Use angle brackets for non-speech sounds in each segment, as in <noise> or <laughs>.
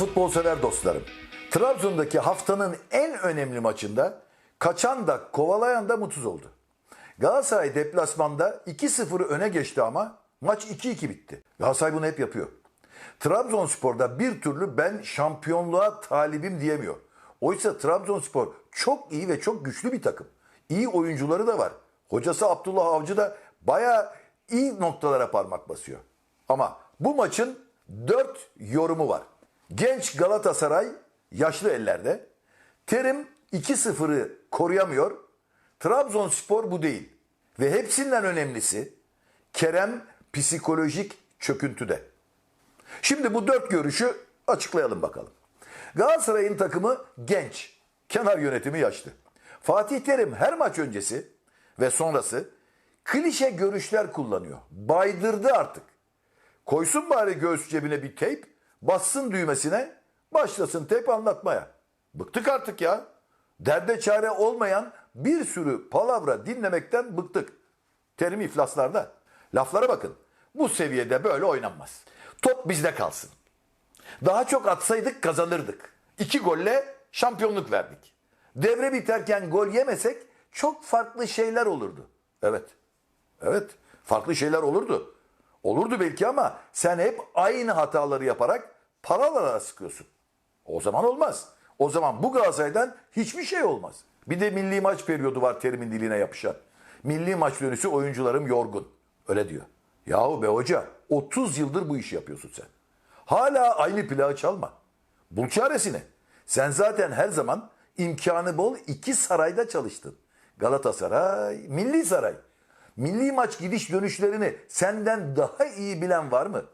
futbol sever dostlarım. Trabzon'daki haftanın en önemli maçında kaçan da kovalayan da mutsuz oldu. Galatasaray deplasmanda 2-0 öne geçti ama maç 2-2 bitti. Galatasaray bunu hep yapıyor. Trabzonspor'da bir türlü ben şampiyonluğa talibim diyemiyor. Oysa Trabzonspor çok iyi ve çok güçlü bir takım. İyi oyuncuları da var. Hocası Abdullah Avcı da bayağı iyi noktalara parmak basıyor. Ama bu maçın 4 yorumu var. Genç Galatasaray yaşlı ellerde. Terim 2-0'ı koruyamıyor. Trabzonspor bu değil. Ve hepsinden önemlisi Kerem psikolojik çöküntüde. Şimdi bu dört görüşü açıklayalım bakalım. Galatasaray'ın takımı genç. Kenar yönetimi yaşlı. Fatih Terim her maç öncesi ve sonrası klişe görüşler kullanıyor. Baydırdı artık. Koysun bari göğüs cebine bir teyp, bassın düğmesine, başlasın teyp anlatmaya. Bıktık artık ya. Derde çare olmayan bir sürü palavra dinlemekten bıktık. Terim iflaslarda. Laflara bakın. Bu seviyede böyle oynanmaz. Top bizde kalsın. Daha çok atsaydık kazanırdık. İki golle şampiyonluk verdik. Devre biterken gol yemesek çok farklı şeyler olurdu. Evet. Evet. Farklı şeyler olurdu. Olurdu belki ama sen hep aynı hataları yaparak paralara sıkıyorsun. O zaman olmaz. O zaman bu Galatasaray'dan hiçbir şey olmaz. Bir de milli maç periyodu var terimin diline yapışan. Milli maç dönüşü oyuncularım yorgun. Öyle diyor. Yahu be hoca 30 yıldır bu işi yapıyorsun sen. Hala aynı plağı çalma. Bul çaresini. Sen zaten her zaman imkanı bol iki sarayda çalıştın. Galatasaray, Milli Saray. Milli maç gidiş dönüşlerini senden daha iyi bilen var mı?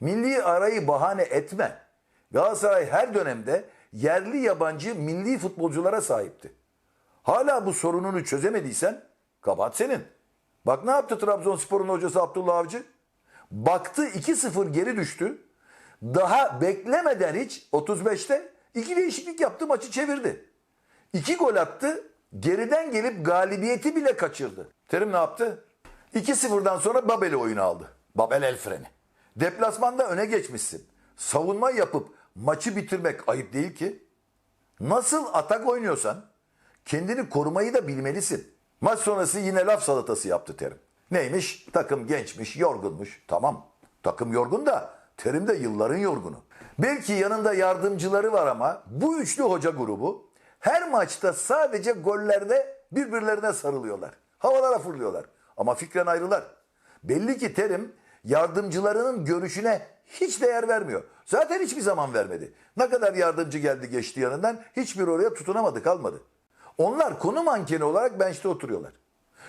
Milli arayı bahane etme. Galatasaray her dönemde yerli yabancı milli futbolculara sahipti. Hala bu sorununu çözemediysen kabahat senin. Bak ne yaptı Trabzonspor'un hocası Abdullah Avcı? Baktı 2-0 geri düştü. Daha beklemeden hiç 35'te iki değişiklik yaptı maçı çevirdi. İki gol attı. Geriden gelip galibiyeti bile kaçırdı. Terim ne yaptı? 2-0'dan sonra Babel'i oyuna aldı. Babel el freni. Deplasmanda öne geçmişsin. Savunma yapıp maçı bitirmek ayıp değil ki. Nasıl atak oynuyorsan kendini korumayı da bilmelisin. Maç sonrası yine laf salatası yaptı Terim. Neymiş? Takım gençmiş, yorgunmuş. Tamam. Takım yorgun da Terim de yılların yorgunu. Belki yanında yardımcıları var ama bu üçlü hoca grubu her maçta sadece gollerde birbirlerine sarılıyorlar. Havalara fırlıyorlar. Ama fikren ayrılar. Belli ki Terim yardımcılarının görüşüne hiç değer vermiyor. Zaten hiçbir zaman vermedi. Ne kadar yardımcı geldi geçti yanından hiçbir oraya tutunamadı kalmadı. Onlar konu mankeni olarak bench'te oturuyorlar.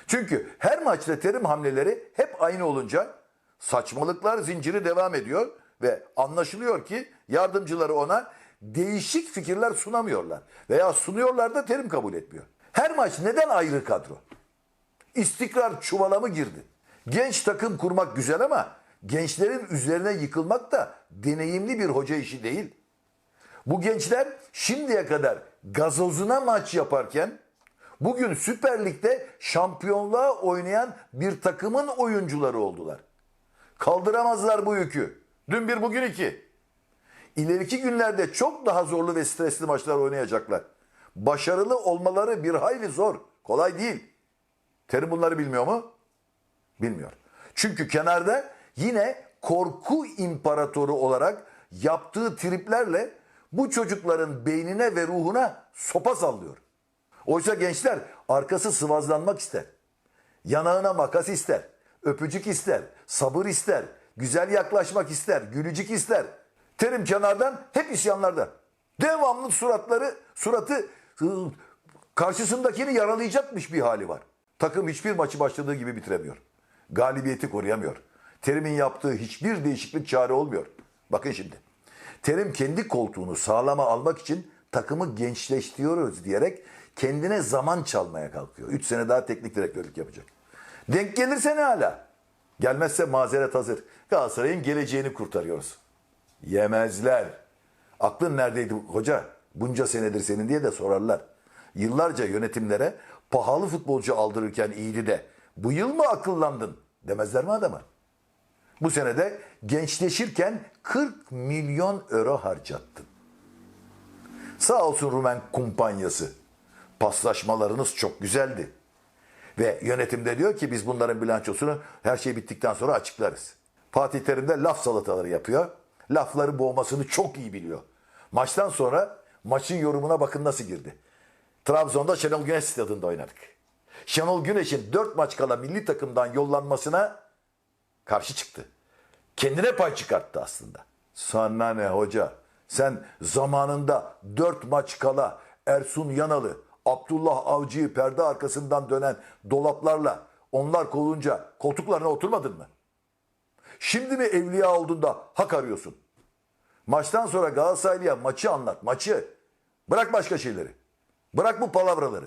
Çünkü her maçta terim hamleleri hep aynı olunca saçmalıklar zinciri devam ediyor ve anlaşılıyor ki yardımcıları ona değişik fikirler sunamıyorlar. Veya sunuyorlar da terim kabul etmiyor. Her maç neden ayrı kadro? İstikrar çuvala girdi? Genç takım kurmak güzel ama gençlerin üzerine yıkılmak da deneyimli bir hoca işi değil. Bu gençler şimdiye kadar gazozuna maç yaparken bugün Süper Lig'de şampiyonluğa oynayan bir takımın oyuncuları oldular. Kaldıramazlar bu yükü. Dün bir bugün iki. İleriki günlerde çok daha zorlu ve stresli maçlar oynayacaklar. Başarılı olmaları bir hayli zor. Kolay değil. Terim bunları bilmiyor mu? Bilmiyor. Çünkü kenarda yine korku imparatoru olarak yaptığı triplerle bu çocukların beynine ve ruhuna sopa sallıyor. Oysa gençler arkası sıvazlanmak ister. Yanağına makas ister. Öpücük ister. Sabır ister. Güzel yaklaşmak ister. Gülücük ister. Terim kenardan hep isyanlarda. Devamlı suratları, suratı ıı, karşısındakini yaralayacakmış bir hali var. Takım hiçbir maçı başladığı gibi bitiremiyor. Galibiyeti koruyamıyor. Terim'in yaptığı hiçbir değişiklik çare olmuyor. Bakın şimdi. Terim kendi koltuğunu sağlama almak için takımı gençleştiriyoruz diyerek kendine zaman çalmaya kalkıyor. 3 sene daha teknik direktörlük yapacak. Denk gelirse ne hala? Gelmezse mazeret hazır. Galatasaray'ın geleceğini kurtarıyoruz. Yemezler. Aklın neredeydi hoca? Bunca senedir senin diye de sorarlar. Yıllarca yönetimlere pahalı futbolcu aldırırken iyiydi de bu yıl mı akıllandın demezler mi adama? Bu senede gençleşirken 40 milyon euro harcattın. Sağ olsun Rumen kumpanyası. Paslaşmalarınız çok güzeldi. Ve yönetimde diyor ki biz bunların bilançosunu her şey bittikten sonra açıklarız. Fatih Terim de laf salataları yapıyor. Lafları boğmasını çok iyi biliyor. Maçtan sonra maçın yorumuna bakın nasıl girdi. Trabzon'da Şenol Güneş stadında oynadık. Şenol Güneş'in 4 maç kala milli takımdan yollanmasına karşı çıktı. Kendine pay çıkarttı aslında. Sana ne hoca? Sen zamanında 4 maç kala Ersun Yanalı, Abdullah Avcı'yı perde arkasından dönen dolaplarla onlar kovulunca koltuklarına oturmadın mı? Şimdi mi evliya olduğunda hak arıyorsun? Maçtan sonra Galatasaraylı'ya maçı anlat, maçı. Bırak başka şeyleri. Bırak bu palavraları.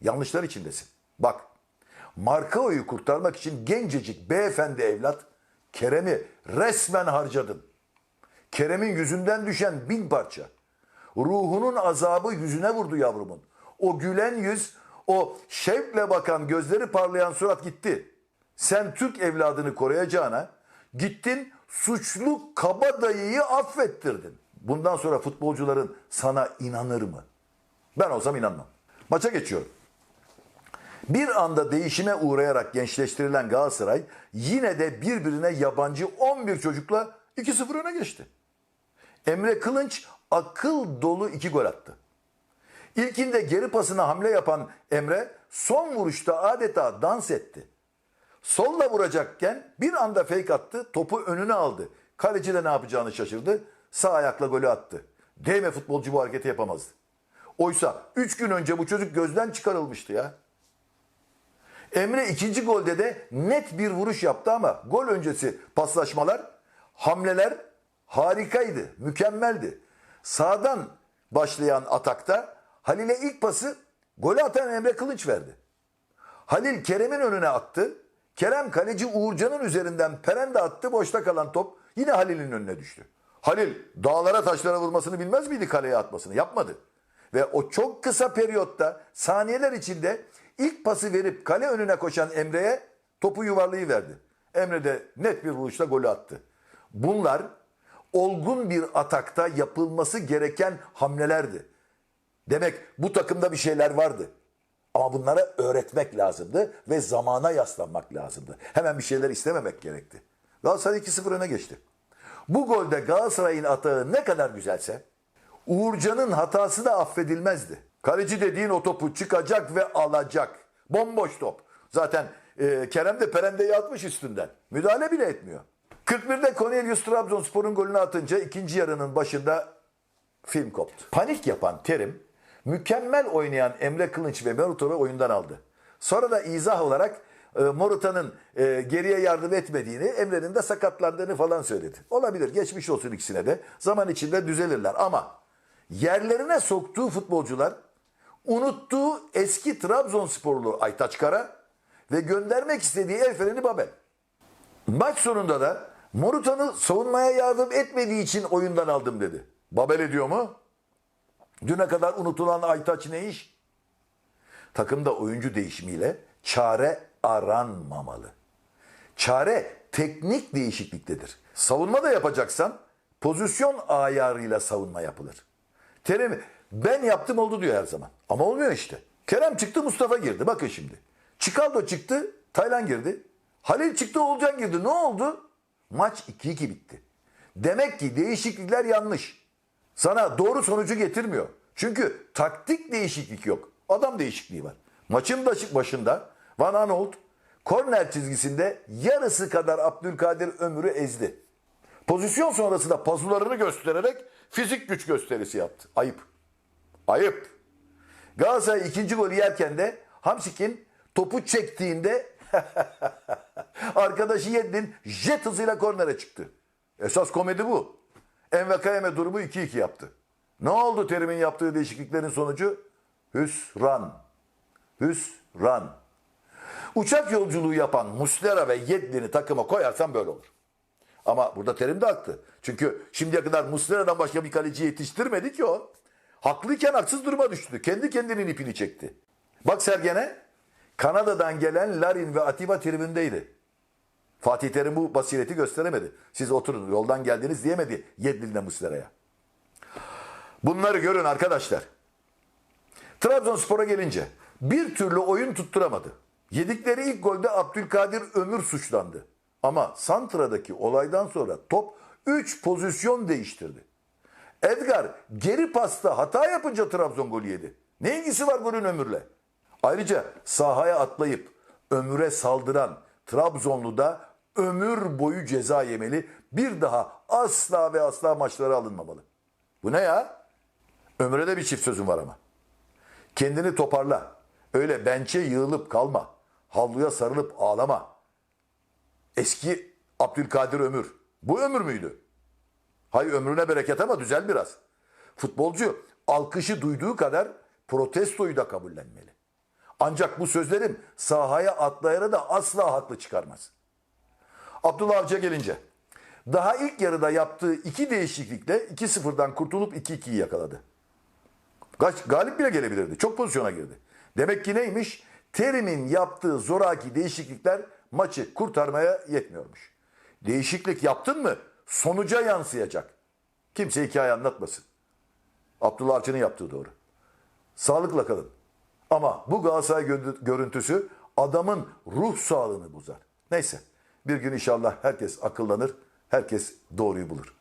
Yanlışlar içindesin. Bak, Markao'yu kurtarmak için gencecik beyefendi evlat Kerem'i resmen harcadın. Kerem'in yüzünden düşen bin parça. Ruhunun azabı yüzüne vurdu yavrumun. O gülen yüz, o şevkle bakan, gözleri parlayan surat gitti. Sen Türk evladını koruyacağına gittin suçlu kabadayıyı affettirdin. Bundan sonra futbolcuların sana inanır mı? Ben olsam inanmam. Maça geçiyorum. Bir anda değişime uğrayarak gençleştirilen Galatasaray yine de birbirine yabancı 11 çocukla 2-0 öne geçti. Emre Kılınç akıl dolu iki gol attı. İlkinde geri pasına hamle yapan Emre son vuruşta adeta dans etti. Solla vuracakken bir anda fake attı, topu önüne aldı. Kaleci de ne yapacağını şaşırdı. Sağ ayakla golü attı. Değme futbolcu bu hareketi yapamazdı. Oysa 3 gün önce bu çocuk gözden çıkarılmıştı ya. Emre ikinci golde de net bir vuruş yaptı ama gol öncesi paslaşmalar, hamleler harikaydı, mükemmeldi. Sağdan başlayan atakta Halil'e ilk pası golü atan Emre Kılıç verdi. Halil Kerem'in önüne attı. Kerem kaleci Uğurcan'ın üzerinden perende attı. Boşta kalan top yine Halil'in önüne düştü. Halil dağlara taşlara vurmasını bilmez miydi kaleye atmasını? Yapmadı. Ve o çok kısa periyotta saniyeler içinde ilk pası verip kale önüne koşan Emre'ye topu yuvarlayıverdi. Emre de net bir vuruşla golü attı. Bunlar olgun bir atakta yapılması gereken hamlelerdi. Demek bu takımda bir şeyler vardı. Ama bunlara öğretmek lazımdı ve zamana yaslanmak lazımdı. Hemen bir şeyler istememek gerekti. Galatasaray 2-0 öne geçti. Bu golde Galatasaray'ın atağı ne kadar güzelse Uğurcan'ın hatası da affedilmezdi. Kaleci dediğin o topu çıkacak ve alacak. Bomboş top. Zaten e, Kerem de perendeyi atmış üstünden. Müdahale bile etmiyor. 41'de Cornelius Trabzonspor'un golünü atınca ikinci yarının başında film koptu. Panik yapan Terim, mükemmel oynayan Emre Kılınç ve Morutan'ı oyundan aldı. Sonra da izah olarak e, Morutan'ın e, geriye yardım etmediğini, Emre'nin de sakatlandığını falan söyledi. Olabilir, geçmiş olsun ikisine de. Zaman içinde düzelirler ama yerlerine soktuğu futbolcular unuttuğu eski Trabzonsporlu Aytaç Kara ve göndermek istediği el Babel. Maç sonunda da Morutan'ı savunmaya yardım etmediği için oyundan aldım dedi. Babel ediyor mu? Düne kadar unutulan Aytaç ne iş? Takımda oyuncu değişimiyle çare aranmamalı. Çare teknik değişikliktedir. Savunma da yapacaksan pozisyon ayarıyla savunma yapılır. Terim ben yaptım oldu diyor her zaman. Ama olmuyor işte. Kerem çıktı Mustafa girdi. Bakın şimdi. Çikaldo çıktı Taylan girdi. Halil çıktı Olcan girdi. Ne oldu? Maç 2-2 bitti. Demek ki değişiklikler yanlış. Sana doğru sonucu getirmiyor. Çünkü taktik değişiklik yok. Adam değişikliği var. Maçın başı- başında Van Aanholt korner çizgisinde yarısı kadar Abdülkadir Ömür'ü ezdi. Pozisyon sonrasında pazularını göstererek fizik güç gösterisi yaptı. Ayıp. Ayıp. Galatasaray ikinci golü yerken de Hamşik'in topu çektiğinde <laughs> arkadaşı Yedlin jet hızıyla kornere çıktı. Esas komedi bu. Envakayeme durumu 2-2 yaptı. Ne oldu Terim'in yaptığı değişikliklerin sonucu? Hüsran. Hüsran. Uçak yolculuğu yapan Muslera ve Yedlin'i takıma koyarsan böyle olur. Ama burada Terim de haklı. Çünkü şimdiye kadar Muslera'dan başka bir kaleci yetiştirmedi ki o. Haklıyken haksız duruma düştü. Kendi kendinin ipini çekti. Bak Sergen'e Kanada'dan gelen Larin ve Atiba tribündeydi. Fatih Terim bu basireti gösteremedi. Siz oturun yoldan geldiniz diyemedi Yedlin'le Muslera'ya. Bunları görün arkadaşlar. Trabzonspor'a gelince bir türlü oyun tutturamadı. Yedikleri ilk golde Abdülkadir Ömür suçlandı. Ama Santra'daki olaydan sonra top 3 pozisyon değiştirdi. Edgar geri pasta hata yapınca Trabzon golü yedi. Ne ilgisi var golün Ömür'le? Ayrıca sahaya atlayıp Ömür'e saldıran Trabzonlu da ömür boyu ceza yemeli. Bir daha asla ve asla maçlara alınmamalı. Bu ne ya? Ömür'e de bir çift sözüm var ama. Kendini toparla. Öyle bençe yığılıp kalma. Havluya sarılıp ağlama. Eski Abdülkadir Ömür. Bu ömür müydü? Hay ömrüne bereket ama düzel biraz. Futbolcu alkışı duyduğu kadar protestoyu da kabullenmeli. Ancak bu sözlerim sahaya atlayana da asla haklı çıkarmaz. Abdullah Avcı'ya gelince daha ilk yarıda yaptığı iki değişiklikle 2-0'dan kurtulup 2-2'yi yakaladı. Kaç, galip bile gelebilirdi. Çok pozisyona girdi. Demek ki neymiş? Terim'in yaptığı zoraki değişiklikler maçı kurtarmaya yetmiyormuş. Değişiklik yaptın mı sonuca yansıyacak. Kimse hikaye anlatmasın. Abdullah Avcı'nın yaptığı doğru. Sağlıkla kalın. Ama bu Galatasaray gö- görüntüsü adamın ruh sağlığını bozar. Neyse bir gün inşallah herkes akıllanır, herkes doğruyu bulur.